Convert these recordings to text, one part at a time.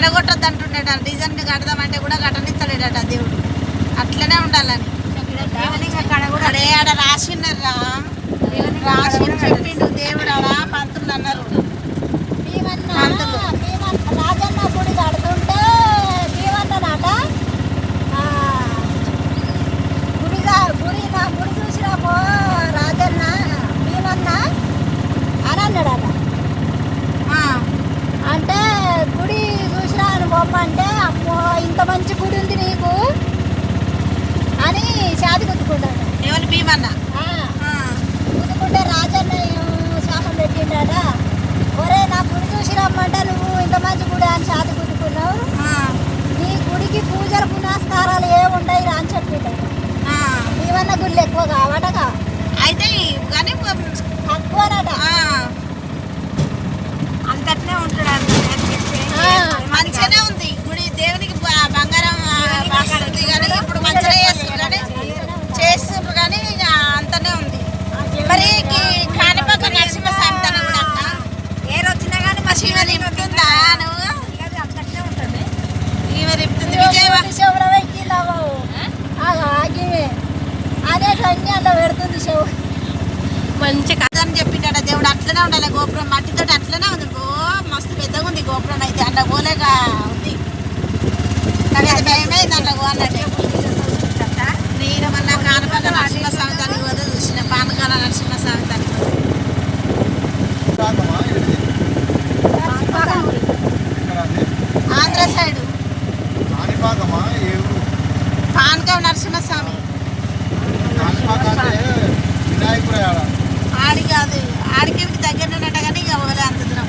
ఎడగొట్టద్దు అంటుండేట. Design కడదామంటే కూడా కట్టనిస్తలేడట దేవుడు. అట్లనే ఉండాలని. ఆడ రాసిండరా రాసి చెప్పిండు దేవుడు అలా పంతులు అన్నారు. పంతులు. పుదుకుంటే రాజన్న శాపం పెట్టిండట ఒరే నా గుడి చూసి రమ్మంట నువ్వు ఇంత మంచి గుడి అని షాది కుట్టుకున్నావు నీ గుడికి పూజలు పునస్కారాలు ఏ ఉండయి రా అని చెప్పిండే. నీవన్న గుళ్ళు ఎక్కువ కావటగా అయితే కానీ చూసి ఈమె నింపుతుందా నువ్వు? ఈమె నింపుతుంది మంచి కథ అని చెప్పిండట దేవుడు. అట్లనే ఉండాలి గోపురం. మట్టితో అట్లనే ఉంది. గో మస్తు పెద్దగా ఉంది గోపురం అయితే. అట్లా గోలేగా ఉంది. కానీ అది భయమైంది అట్లా గో అన్నట్టు. నేను మళ్ళీ కానపల్లి నరసింహస్వామి తల్లి పోతే చూసిన. పానకాల నరసింహస్వామి తల్లి కాణిపాకమా నరసింహస్వామి. కాణిపాకంటే వినాయకుడు ఆడ ఆడికి అది ఆడికి దగ్గరనే ఉండగానే ఇక అంత దూరం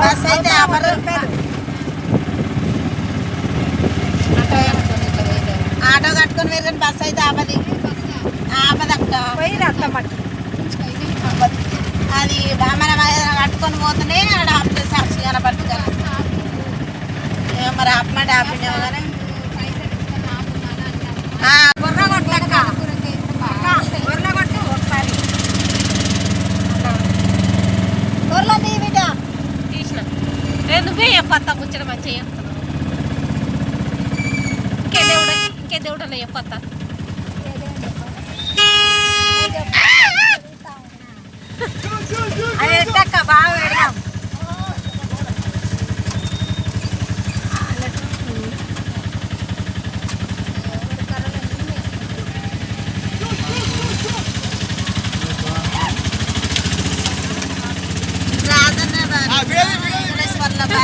బస్ అయితే యాభై ఆటో కట్టుకొని వెళ్ళండి కానీ బస్ అయితే ఆపది. ఆపదక్క పోయి రక్తం పట్టు అది మనం కట్టుకొని పోతేనే ఆడ ఆపితే సాక్షి కనపడుతుంది. మరి ఆపమంటే ఆపినావు నువ్వే చెప్పత్తా ముచ్చట మంచిగా చెప్తున్నావు ఇంకే దేవుడు ఇంకే దేవుడు అన్న చెప్పత్తా అది ఎట్టక్క బాగా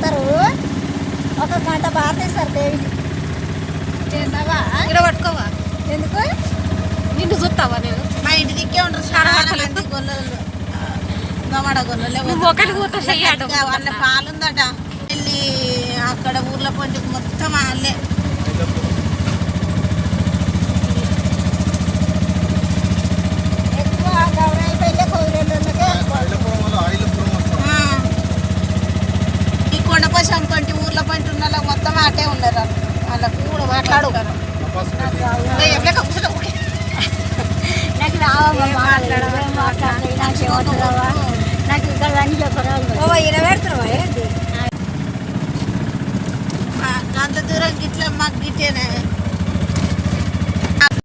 పోతారు. ఒక గంట దేవిని ఏంటవా ఇక్కడ పట్టుకోవా? ఎందుకు? నిన్ను చూస్తావా నేను? మా ఇంటి దిక్కే ఉంటారు చాలా గొల్లలు. గమడ గొల్లలే నువ్వు ఒకటి కూర్చో చెయ్యాడు. వాళ్ళ పాలుందట. వెళ్ళి అక్కడ ఊర్ల పొంటి మొత్తం వాళ్ళే. వాళ్ళకు కూడా మాట్లాడు. నాకు రావమ్మా మాట్లాడవా మాట్లాడాలి నాకు ఏమంటావా నాకు ఇక్కడ అని చెప్పరా? ఓ ఇరవై పెడుతున్నావా ఏంటి అంత దూరం గిట్ల మాకు గిట్టేనే.